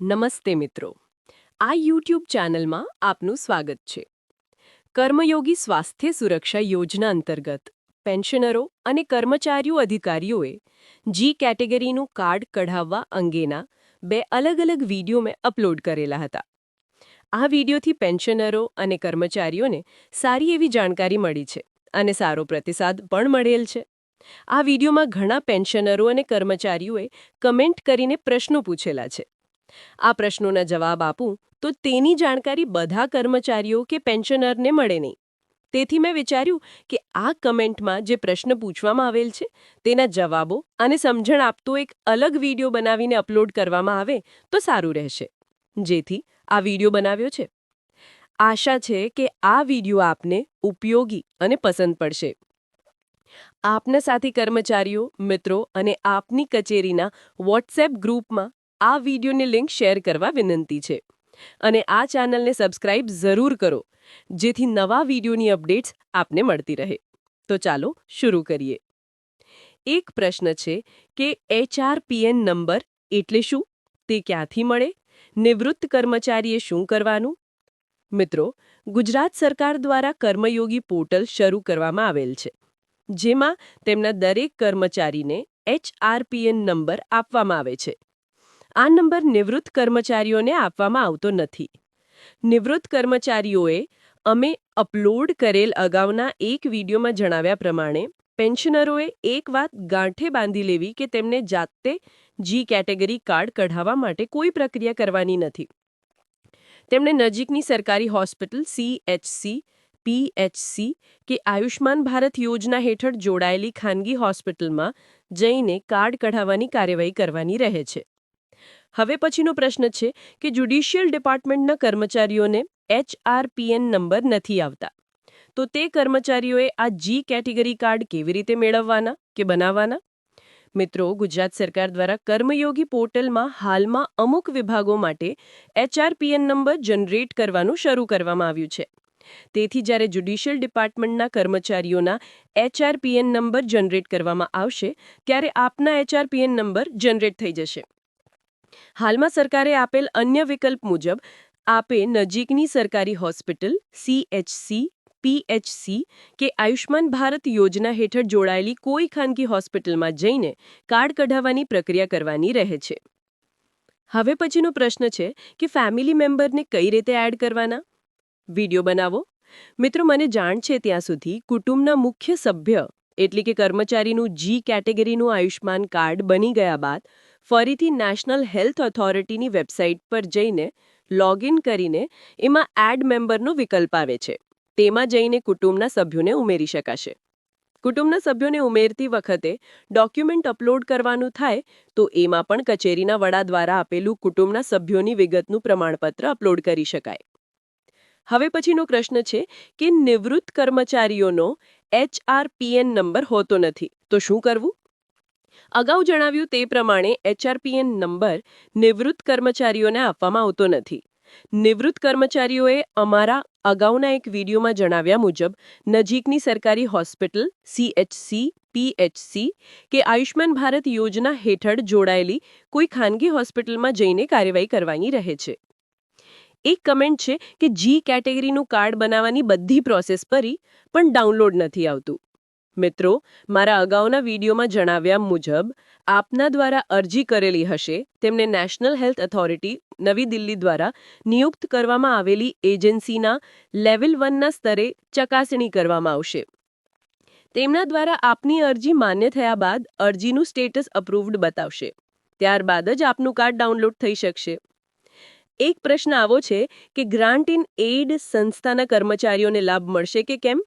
નમસ્તે મિત્રો. આ યુટ્યુબ ચેનલમાં આપનું સ્વાગત છે. કર્મયોગી સ્વાસ્થ્ય સુરક્ષા યોજના અંતર્ગત પેન્શનરો અને કર્મચારીઓ અધિકારીઓએ જી કેટેગરીનું કાર્ડ કઢાવવા અંગેના બે અલગ અલગ વીડિયો મેં અપલોડ કરેલા હતા. આ વિડીયોથી પેન્શનરો અને કર્મચારીઓને સારી એવી જાણકારી મળી છે અને સારો પ્રતિસાદ પણ મળેલ છે. આ વિડીયોમાં ઘણા પેન્શનરો અને કર્મચારીઓએ કમેન્ટ કરીને પ્રશ્નો પૂછેલા છે. આ પ્રશ્નોના જવાબ આપું તો તેની જાણકારી બધા કર્મચારીઓ કે પેન્શનરને મળે નહીં. તેથી મેં વિચાર્યું કે આ કમેન્ટમાં જે પ્રશ્ન પૂછવામાં આવેલ છે, તેના જવાબો અને સમજણ આપતો એક અલગ વીડિયો બનાવીને અપલોડ કરવામાં આવે તો સારું રહેશે. જેથી આ વીડિયો બનાવ્યો છે. આશા છે કે આ વીડિયો આપને ઉપયોગી અને પસંદ પડશે. આપના સાથી કર્મચારીઓ, મિત્રો અને આપની કચેરીના વોટ્સએપ ગ્રુપમાં આ વિડીયોની લિંક શેર કરવા વિનંતી છે. અને આ ચેનલને સબસ્ક્રાઇબ જરૂર કરો, જેથી નવા વિડીયોની અપડેટ્સ આપને મળતી રહે. તો ચાલો શરૂ કરીએ. એક પ્રશ્ન છે કે એચઆરપીએન નંબર એટલે શું? તે ક્યાંથી મળે? નિવૃત્ત કર્મચારીએ શું કરવાનું? મિત્રો, ગુજરાત સરકાર દ્વારા કર્મયોગી પોર્ટલ શરૂ કરવામાં આવેલ છે, જેમાં તેમના દરેક કર્મચારીને એચઆરપીએન નંબર આપવામાં આવે છે. આ નંબર નિવૃત્ત કર્મચારીઓને આપવામાં આવતો નથી. નિવૃત્ત કર્મચારીઓએ અમે અપલોડ કરેલ અગાઉના એક વિડીયોમાં જણાવ્યા પ્રમાણે, પેન્શનરોએ એક વાત ગાંઠે બાંધી લેવી કે તેમને જાતે જી કેટેગરી કાર્ડ કઢાવવા માટે કોઈ પ્રક્રિયા કરવાની નથી. તેમણે નજીકની સરકારી હોસ્પિટલ સીએચસી પીએચસી કે આયુષ્માન ભારત યોજના હેઠળ જોડાયેલી ખાનગી હોસ્પિટલમાં જઈને કાર્ડ કઢાવવાની કાર્યવાહી કરવાની રહે છે. હવે પછીનો પ્રશ્ન છે કે જ્યુડિશિયલ ડિપાર્ટમેન્ટના કર્મચારીઓને એચઆરપીએન નંબર નથી આવતા. તો તે કર્મચારીઓએ આ જી કેટેગરી કાર્ડ કેવી રીતે મેળવવાના કે બનાવવાના? મિત્રો, ગુજરાત સરકાર દ્વારા કર્મયોગી પોર્ટલમાં હાલમાં અમુક વિભાગો માટે એચઆરપીએન નંબર જનરેટ કરવાનું શરૂ કરવામાં આવ્યું છે. તેથી જ્યારે જ્યુડિશિયલ ડિપાર્ટમેન્ટના કર્મચારીઓના એચઆરપીએન નંબર જનરેટ કરવામાં આવશે, ત્યારે આપના એચઆરપીએન નંબર જનરેટ થઈ જશે. હાલમાં સરકારે આપેલ અન્ય વિકલ્પ મુજબ, આપે નજીકની સરકારી હોસ્પિટલ સીએચસી પીએચસી કે આયુષ્માન ભારત યોજના હેઠળ જોડાયેલી કોઈ ખાનગી હોસ્પિટલમાં જઈને કાર્ડ કઢાવવાની પ્રક્રિયા કરવાની રહે છે. હવે પછીનો પ્રશ્ન છે કે ફેમિલી મેમ્બરને કઈ રીતે એડ કરવાના? વીડિયો બનાવો. મિત્રો, મને જાણ છે ત્યાં સુધી કુટુંબના મુખ્ય સભ્ય એટલે કે કર્મચારીનું જી કેટેગરીનું આયુષ્માન કાર્ડ બની ગયા બાદ ફરીથી નેશનલ હેલ્થ ઓથોરિટીની વેબસાઇટ પર જઈને લોગિન કરીને એમાં એડ મેમ્બરનો વિકલ્પ આવે છે. તેમાં જઈને કુટુંબના સભ્યોને ઉમેરી શકાશે. કુટુંબના સભ્યોને ઉમેરતી વખતે ડોક્યુમેન્ટ અપલોડ કરવાનું થાય તો એમાં પણ કચેરીના વડા દ્વારા આપેલું કુટુંબના સભ્યોની વિગતનું પ્રમાણપત્ર અપલોડ કરી શકાય. હવે પછીનો પ્રશ્ન છે કે નિવૃત્ત કર્મચારીઓનો એચઆરપીએન નંબર હોતો નથી, તો શું કરવું? અગાઉ જણાવ્યું તે પ્રમાણે એચઆરપીએન નંબર નિવૃત્ત કર્મચારીઓને આપવામાં આવતો નથી. નિવૃત્ત કર્મચારીઓએ અમારા અગાઉના એક વિડીયોમાં જણાવ્યા મુજબ નજીકની સરકારી હોસ્પિટલ સીએચસી પીએચસી કે આયુષ્માન ભારત યોજના હેઠળ જોડાયેલી કોઈ ખાનગી હોસ્પિટલમાં જઈને કાર્યવાહી કરવાની રહે છે. એક કમેન્ટ છે કે જી કેટેગરીનું કાર્ડ બનાવવાની બધી પ્રોસેસ કરી પણ ડાઉનલોડ નથી આવતું. મિત્રો, મારા અગાઉના વિડીયોમાં જણાવ્યા મુજબ, આપના દ્વારા અરજી કરેલી હશે, તેમને નેશનલ હેલ્થ ઓથોરિટી નવી દિલ્હી દ્વારા નિયુક્ત કરવામાં આવેલી એજન્સીના લેવલ વનના સ્તરે ચકાસણી કરવામાં આવશે. તેમના દ્વારા આપની અરજી માન્ય થયા બાદ અરજીનું સ્ટેટસ અપ્રૂવ્ડ બતાવશે. ત્યારબાદ જ આપનું કાર્ડ ડાઉનલોડ થઈ શકશે. એક પ્રશ્ન આવો છે કે ગ્રાન્ટ ઇન એઇડ સંસ્થાના કર્મચારીઓને લાભ મળશે કે કેમ?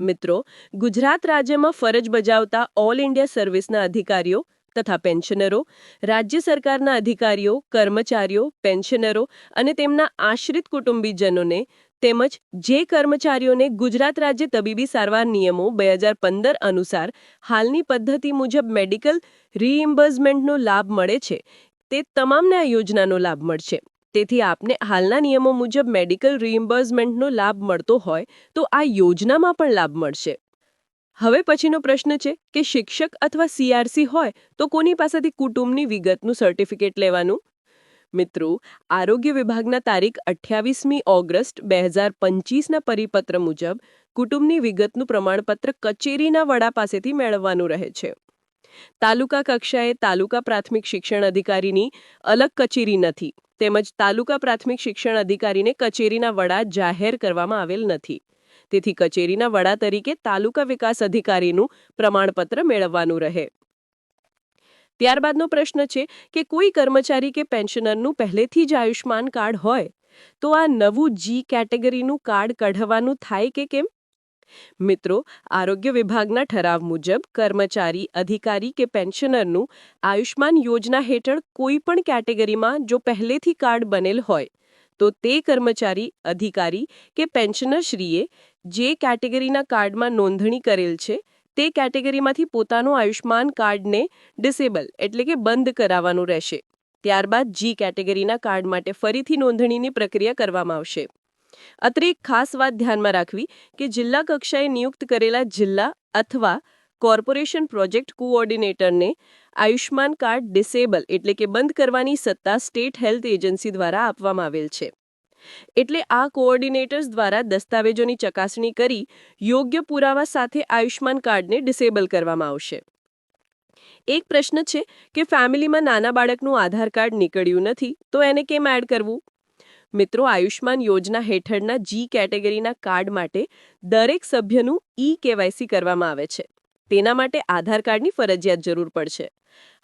મિત્રો, ગુજરાત રાજ્યમાં ફરજ બજાવતા ઓલ ઇન્ડિયા સર્વિસના અધિકારીઓ તથા પેન્શનરો, રાજ્ય સરકારના અધિકારીઓ, કર્મચારીઓ, પેન્શનરો અને તેમના આશ્રિત કુટુંબીજનોને તેમજ જે કર્મચારીઓને ગુજરાત રાજ્ય તબીબી સારવાર નિયમો બે હજાર પંદર અનુસાર હાલની પદ્ધતિ મુજબ મેડિકલ રીઇમ્બર્સમેન્ટનો લાભ મળે છે, તે તમામને આ યોજનાનો લાભ મળશે. તેથી આપને હાલના નિયમો મુજબ મેડિકલ રિઇમ્બર્સમેન્ટનો લાભ મળતો હોય તો આ યોજનામાં પણ લાભ મળશે. હવે પછીનો પ્રશ્ન છે કે શિક્ષક અથવા સીઆરસી હોય તો કોની પાસેથી કુટુંબની વિગતનું સર્ટિફિકેટ લેવાનું? મિત્રો, આરોગ્ય વિભાગના તારીખ અઠ્યાવીસમી ઓગસ્ટ બે હજાર પંચીસના પરિપત્ર મુજબ કુટુંબની વિગતનું પ્રમાણપત્ર કચેરીના વડા પાસેથી મેળવવાનું રહે છે. તાલુકા કક્ષાએ તાલુકા પ્રાથમિક શિક્ષણ અધિકારીની અલગ કચેરી નથી. તેમજ તાલુકા પ્રાથમિક શિક્ષણ અધિકારીને કચેરીના વડા જાહેર કરવામાં આવેલ નથી. તેથી કચેરીના વડા તરીકે તાલુકા વિકાસ અધિકારીનું પ્રમાણપત્ર મેળવવાનું રહે. ત્યારબાદનો પ્રશ્ન છે કે કોઈ કર્મચારી કે પેન્શનરનું પહેલેથી જ આયુષ્માન કાર્ડ હોય, તો આ નવું જી કેટેગરીનું કાર્ડ કઢવાનું થાય કે કેમ? મિત્રો, આરોગ્ય વિભાગના ઠરાવ મુજબ કર્મચારી, અધિકારી કે પેન્શનરનું આયુષ્માન યોજના હેઠળ કોઈ પણ કેટેગરીમાં જો પહેલેથી કાર્ડ બનેલ હોય, તો તે કર્મચારી, અધિકારી કે પેન્શનરશ્રીએ જે કેટેગરીના કાર્ડમાં નોંધણી કરેલ છે, તે કેટેગરીમાંથી પોતાનું આયુષ્માન કાર્ડને ડિસેબલ એટલે કે બંધ કરાવવાનું રહેશે. ત્યારબાદ જી કેટેગરીના કાર્ડ માટે ફરીથી નોંધણીની પ્રક્રિયા કરવામાં આવશે. અત્રે એક ખાસ વાત ધ્યાનમાં રાખવી કે જિલ્લા કક્ષાએ નિયુક્ત કરેલા જિલ્લા અથવા કોર્પોરેશન પ્રોજેક્ટ કોઓર્ડિનેટરને આયુષ્માન કાર્ડ ડિસેબલ એટલે કે બંધ કરવાની સત્તા સ્ટેટ હેલ્થ એજન્સી દ્વારા આપવામાં આવેલ છે. એટલે આ કોઓર્ડિનેટર્સ દ્વારા દસ્તાવેજોની ચકાસણી કરી યોગ્ય પુરાવા સાથે આયુષ્માન કાર્ડને ડિસેબલ કરવામાં આવશે. એક પ્રશ્ન છે કે ફેમિલીમાં નાના બાળકનું આધાર કાર્ડ નીકળ્યું નથી તો એને કેમ એડ કરવું? મિત્રો, આયુષ્માન યોજના હેઠળના જી કેટેગરીના કાર્ડ માટે દરેક સભ્યનું ઈ કેવાયસી કરવામાં આવે છે. તેના માટે આધાર કાર્ડની ફરજિયાત જરૂર પડશે.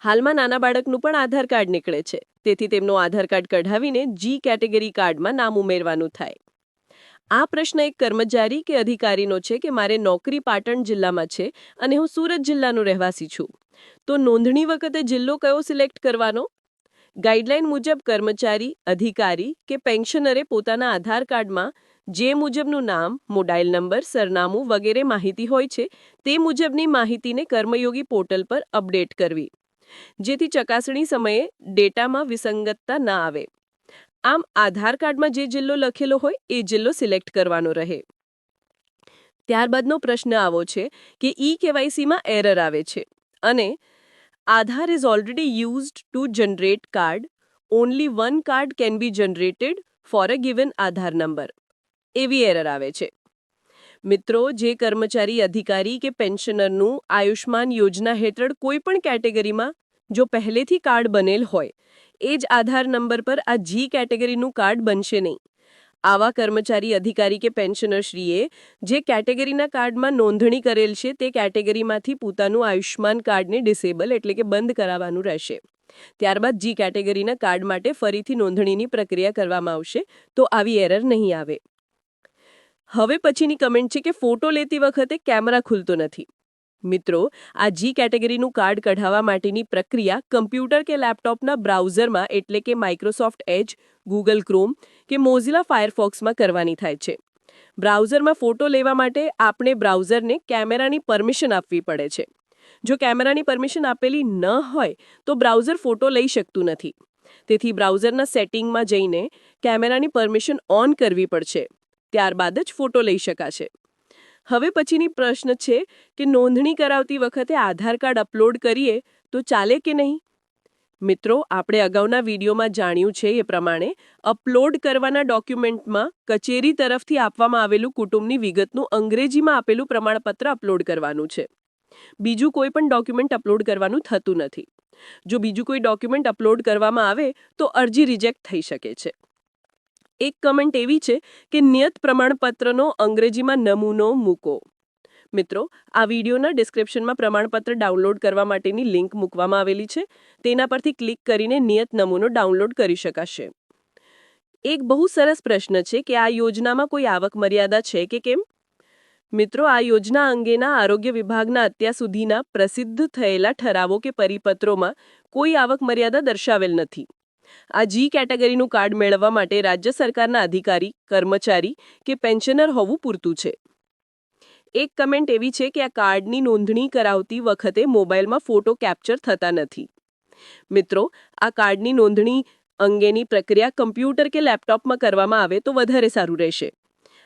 હાલમાં નાના બાળકનું પણ આધાર કાર્ડ નીકળે છે. તેથી તેમનો આધાર કાર્ડ કઢાવીને જી કેટેગરી કાર્ડમાં નામ ઉમેરવાનું થાય. આ પ્રશ્ન એક કર્મચારી કે અધિકારીનો છે કે મારે નોકરી પાટણ જિલ્લામાં છે અને હું સુરત જિલ્લાનો રહેવાસી છું. તો નોંધણી વખતે જિલ્લો કયો સિલેક્ટ કરવાનો? ગાઈડલાઈન મુજબ કર્મચારી, અધિકારી કે પેન્શનરે પોતાના આધાર કાર્ડમાં જે મુજબનું નામ, મોબાઈલ નંબર, સરનામું વગેરે માહિતી હોય છે, તે મુજબની માહિતીને કર્મયોગી પોર્ટલ પર અપડેટ કરવી, જેથી ચકાસણી સમયે ડેટામાં વિસંગતતા ના આવે. આમ, આધાર કાર્ડમાં જે જિલ્લો લખેલો હોય, એ જિલ્લો સિલેક્ટ કરવાનો રહે. ત્યારબાદનો પ્રશ્ન આવો છે કે ઈ કેવાયસીમાં એરર આવે છે અને Aadhaar is already used to generate card. Only one card can be generated for a given Aadhaar number. એવી એરર આવે છે મિત્રો, જે કર્મચારી, અધિકારી કે પેન્શનરનું આયુષ્માન યોજના હેઠળ કોઈ પણ કેટેગરીમાં જો પહેલેથી કાર્ડ બનેલ હોય, એ જ આધાર નંબર પર આ જી કેટેગરીનું કાર્ડ બનશે નહીં આવા કર્મચારી અધિકારી કે પેન્શનરશ્રીએ જે કેટેગરીના કાર્ડમાં નોંધણી કરેલ છે, તે કેટેગરીમાંથી પોતાનું આયુષ્યમાન કાર્ડને ડિસેબલ એટલે કે બંધ કરાવવાનું રહેશે. ત્યારબાદ જી કેટેગરીના કાર્ડ માટે ફરીથી નોંધણીની પ્રક્રિયા કરવામાં આવશે, તો આવી એરર નહીં આવે. હવે પછીની કમેન્ટ છે કે ફોટો લેતી વખતે કેમેરા ખુલતો નથી. મિત્રો, આ જી કેટેગરીનું કાર્ડ કઢાવવા માટેની પ્રક્રિયા કમ્પ્યુટર કે લેપટોપના બ્રાઉઝરમાં એટલે કે માઇક્રોસોફ્ટ એજ ગૂગલ ક્રોમ કે મોઝિલા ફાયરફોક્સમાં કરવાની થાય છે. બ્રાઉઝરમાં ફોટો લેવા માટે આપણે બ્રાઉઝરને કેમેરાની પરમિશન આપવી પડે છે. જો કેમેરાની પરમિશન આપેલી ન હોય, તો બ્રાઉઝર ફોટો લઈ શકતું નથી. તેથી બ્રાઉઝરના સેટિંગમાં જઈને કેમેરાની પરમિશન ઓન કરવી પડશે. ત્યારબાદ જ ફોટો લઈ શકાશે. હવે પછીની પ્રશ્ન છે કે નોંધણી કરાવતી વખતે આધાર કાર્ડ અપલોડ કરીએ તો ચાલે કે નહીં? મિત્રો, આપણે અગાઉના વિડીયોમાં જાણ્યું છે એ પ્રમાણે અપલોડ કરવાના ડોક્યુમેન્ટમાં કચેરી તરફથી આપવામાં આવેલું કુટુંબની વિગતનું અંગ્રેજીમાં આપેલું પ્રમાણપત્ર અપલોડ કરવાનું છે. બીજું કોઈ પણ ડોક્યુમેન્ટ અપલોડ કરવાનું થતું નથી. જો બીજું કોઈ ડોક્યુમેન્ટ અપલોડ કરવામાં આવે તો અરજી રિજેક્ટ થઈ શકે છે. એક કમેન્ટ એવી છે કે નિયત પ્રમાણપત્રનો અંગ્રેજીમાં નમૂનો મૂકો. મિત્રો, આ વિડીયોના ડિસ્ક્રિપ્શનમાં પ્રમાણપત્ર ડાઉનલોડ કરવા માટેની લિંક મૂકવામાં આવેલી છે. તેના પરથી ક્લિક કરીને નિયત નમૂનો ડાઉનલોડ કરી શકાશે. એક બહુ સરસ પ્રશ્ન છે કે આ યોજનામાં કોઈ આવક મર્યાદા છે કે કેમ? મિત્રો, આ યોજના અંગેના આરોગ્ય વિભાગના અત્યાર સુધીના પ્રસિદ્ધ થયેલા ઠરાવો કે પરિપત્રોમાં કોઈ આવક મર્યાદા દર્શાવેલ નથી. આ જી કેટેગરીનું કાર્ડ મેળવવા માટે રાજ્ય સરકારના અધિકારી, કર્મચારી કે પેન્શનર હોવું પૂરતું છે. એક કમેન્ટ એવી છે કે આ કાર્ડની નોંધણી કરાવતી વખતે મોબાઈલમાં ફોટો કેપ્ચર થતા નથી. મિત્રો, આ કાર્ડની નોંધણી અંગેની પ્રક્રિયા કમ્પ્યુટર કે લેપટોપમાં કરવામાં આવે તો વધારે સારું રહેશે.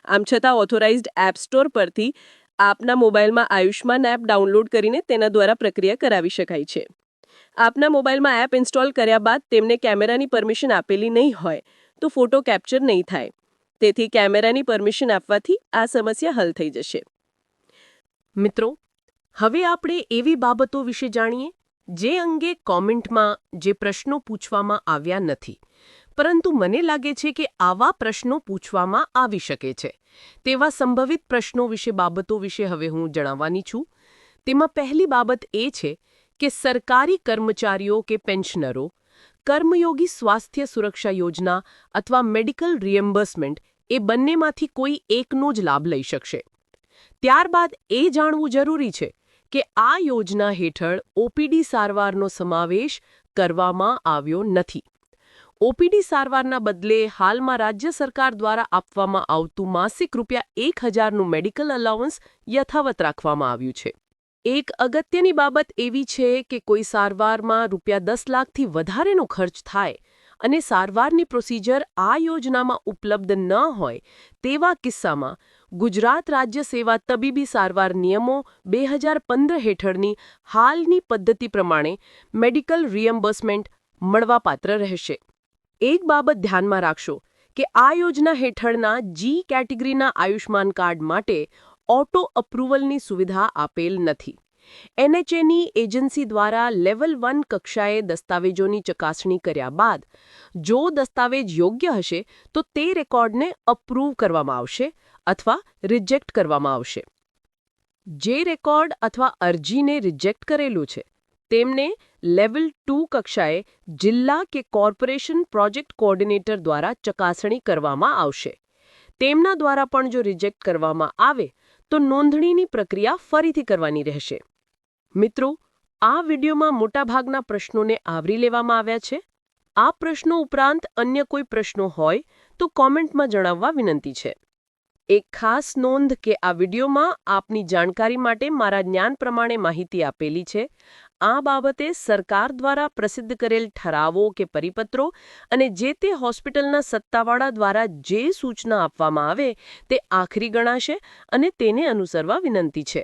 આમ છતાં ઓથોરાઇઝ્ડ એપ સ્ટોર પરથી આપના મોબાઈલમાં આયુષ્માન એપ ડાઉનલોડ કરીને તેના દ્વારા પ્રક્રિયા કરાવી શકાય છે. આપના મોબાઈલમાં એપ ઇન્સ્ટોલ કર્યા બાદ તેમને કેમેરાની પરમિશન આપેલી નહીં હોય, તો ફોટો કેપ્ચર નહીં થાય. તેથી કેમેરાની પરમિશન આપવાથી આ સમસ્યા હલ થઈ જશે. મિત્રો, હવે આપણે એવી બાબતો વિશે જાણીએ, જે અંગે કોમેન્ટમાં જે પ્રશ્નો પૂછવામાં આવ્યા નથી. પરંતુ મને લાગે છે કે આવા પ્રશ્નો પૂછવામાં આવી શકે છે. તેવા સંભવિત પ્રશ્નો વિશે બાબતો વિશે હવે હું જણાવવાની છું. તેમાં પહેલી બાબત એ છે કે સરકારી કર્મચારીઓ કે પેન્શનરો, કર્મયોગી સ્વાસ્થ્ય સુરક્ષા યોજના અથવા મેડિકલ રિએમ્બર્સમેન્ટ એ બંનેમાંથી કોઈ એકનો જ લાભ લઈ શકશે. ત્યારબાદ એ જાણવું જરૂરી છે કે આ યોજના હેઠળ ઓપીડી સારવારનો સમાવેશ કરવામાં આવ્યો નથી. ઓપીડી સારવારના બદલે હાલમાં રાજ્ય સરકાર દ્વારા આપવામાં આવતું માસિક રૂપિયા એક હજારનું મેડિકલ અલાઉન્સ યથાવત રાખવામાં આવ્યું છે. એક અગત્યની બાબત એવી છે કે કોઈ સારવારમાં રૂપિયા દસ લાખથી વધારેનો ખર્ચ થાય અને સારવારની પ્રોસિજર આ યોજનામાં ઉપલબ્ધ ન હોય તેવા કિસ્સામાં ગુજરાત રાજ્ય સેવા તબીબી સારવાર નિયમો બે હજાર પંદર હેઠળની હાલની પદ્ધતિ પ્રમાણે મેડિકલ રિએમ્બર્સમેન્ટ મળવાપાત્ર રહેશે. એક બાબત ધ્યાનમાં રાખશો કે આ યોજના હેઠળના જી કેટેગરીના આયુષ્માન કાર્ડ માટે ઓટો અપ્રુવલની સુવિધા આપેલ નથી. એનએચએની એજન્સી દ્વારા લેવલ વન કક્ષાએ દસ્તાવેજોની ચકાસણી કર્યા બાદ, જો દસ્તાવેજ યોગ્ય હશે, તો તે રેકોર્ડને અપ્રૂવ કરવામાં આવશે અથવા રિજેક્ટ કરવામાં આવશે. જે રેકોર્ડ અથવા અરજીને રિજેક્ટ કરેલું છે, તેમને લેવલ ટુ કક્ષાએ જિલ્લા કે કોર્પોરેશન પ્રોજેક્ટ કોઓર્ડિનેટર દ્વારા ચકાસણી કરવામાં આવશે. તેમના દ્વારા પણ જો રિજેક્ટ કરવામાં આવે તો નોંધણીની પ્રક્રિયા ફરીથી કરવાની રહેશે. મિત્રો, આ વિડીયોમાં મોટાભાગના પ્રશ્નોને આવરી લેવામાં આવ્યા છે. આ પ્રશ્નો ઉપરાંત અન્ય કોઈ પ્રશ્નો હોય તો કોમેન્ટમાં જણાવવા વિનંતી છે. એક ખાસ નોંધ કે આ વિડીયોમાં આપની જાણકારી માટે મારા જ્ઞાન પ્રમાણે માહિતી આપેલી છે. આ બાબતે સરકાર દ્વારા પ્રસિદ્ધ કરેલ ઠરાવો કે પરિપત્રો અને જે તે હોસ્પિટલના સત્તાવાળા દ્વારા જે સૂચના આપવામાં આવે તે આખરી ગણાશે અને તેને અનુસરવા વિનંતી છે.